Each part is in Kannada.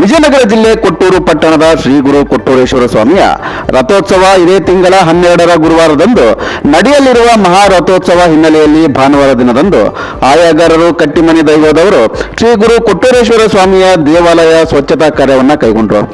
ವಿಜಯನಗರ ಜಿಲ್ಲೆ ಕೊಟ್ಟೂರು ಪಟ್ಟಣದ ಶ್ರೀ ಗುರು ಕೊಟ್ಟೂರೇಶ್ವರ ಸ್ವಾಮಿಯ ರಥೋತ್ಸವ ಇದೇ ತಿಂಗಳ ಹನ್ನೆರಡರ ಗುರುವಾರದಂದು ನಡೆಯಲಿರುವ ಮಹಾ ರಥೋತ್ಸವ ಹಿನ್ನೆಲೆಯಲ್ಲಿ ಭಾನುವಾರ ದಿನದಂದು ಆಯಾಗಾರರು ಕಟ್ಟಿಮನೆ ದೈವದವರು ಶ್ರೀ ಗುರು ಕೊಟ್ಟೂರೇಶ್ವರ ಸ್ವಾಮಿಯ ದೇವಾಲಯ ಸ್ವಚ್ಛತಾ ಕಾರ್ಯವನ್ನು ಕೈಗೊಂಡರು.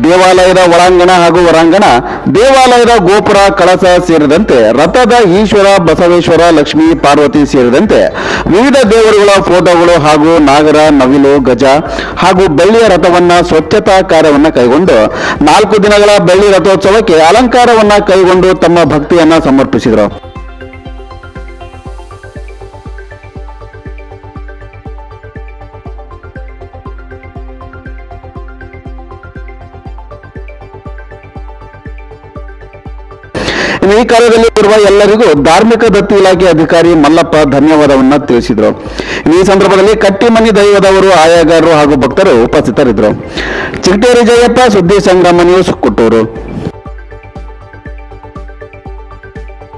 ದೇವಾಲಯದ ಒಳಾಂಗಣ ಹಾಗೂ ಹೊರಾಂಗಣ, ದೇವಾಲಯದ ಗೋಪುರ, ಕಳಸ ಸೇರಿದಂತೆ ರಥದ ಈಶ್ವರ, ಬಸವೇಶ್ವರ, ಲಕ್ಷ್ಮೀ, ಪಾರ್ವತಿ ಸೇರಿದಂತೆ ವಿವಿಧ ದೇವರುಗಳ ಫೋಟೋಗಳು ಹಾಗೂ ನಾಗರ, ನವಿಲು, ಗಜ ಹಾಗೂ ಬೆಳ್ಳಿಯ ರಥವನ್ನ ಸ್ವಚ್ಛತಾ ಕಾರ್ಯವನ್ನ ಕೈಗೊಂಡು ನಾಲ್ಕು ದಿನಗಳ ಬೆಳ್ಳಿ ರಥೋತ್ಸವಕ್ಕೆ ಅಲಂಕಾರವನ್ನ ಕೈಗೊಂಡು ತಮ್ಮ ಭಕ್ತಿಯನ್ನ ಸಮರ್ಪಿಸಿದರು. ಈ ಕಾರ್ಯದಲ್ಲಿ ಇರುವ ಎಲ್ಲರಿಗೂ ಧಾರ್ಮಿಕ ದತ್ತಿ ಇಲಾಖೆ ಅಧಿಕಾರಿ ಮಲ್ಲಪ್ಪ ಧನ್ಯವಾದವನ್ನ ತಿಳಿಸಿದರು. ಈ ಸಂದರ್ಭದಲ್ಲಿ ಕಟ್ಟಿಮನಿ ದೈವದವರು, ಆಯಾಗಾರರು ಹಾಗೂ ಭಕ್ತರು ಉಪಸ್ಥಿತರಿದ್ದರು. ಚಿಗಟೇರಿ ಜಯಪ್ಪ, ಸುದ್ದಿ ಸಂಗ್ರಾಮ ನ್ಯೂಸ್ ಕೊಟ್ಟೂರು